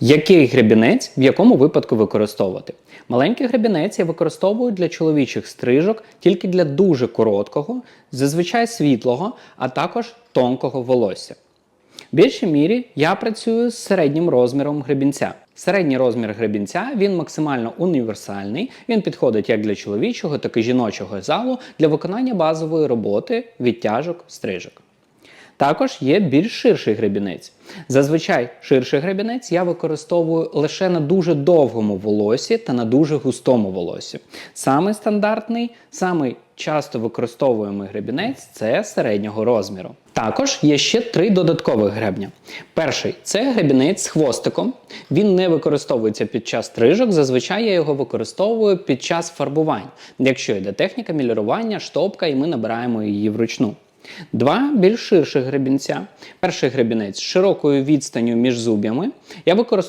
Який гребінець в якому випадку використовувати? Маленький гребінець я використовую для чоловічих стрижок тільки для дуже короткого, зазвичай світлого, а також тонкого волосся. В більшій мірі я працюю з середнім розміром гребінця. Середній розмір гребінця він максимально універсальний. Він підходить як для чоловічого, так і жіночого залу для виконання базової роботи, відтяжок, стрижок. Також є більш ширший гребінець. Зазвичай ширший гребінець я використовую лише на дуже довгому волосі та на дуже густому волосі. Самий стандартний, самий часто використовуємий гребінець це середнього розміру. Також є ще три додаткових гребня. Перший це гребінець з хвостиком. Він не використовується під час стрижок. Зазвичай я його використовую під час фарбувань, якщо йде техніка мілірування, штопка, і ми набираємо її вручну. Два більш ширших гребінця. Перший гребінець з широкою відстанню між зуб'ями. Я використовую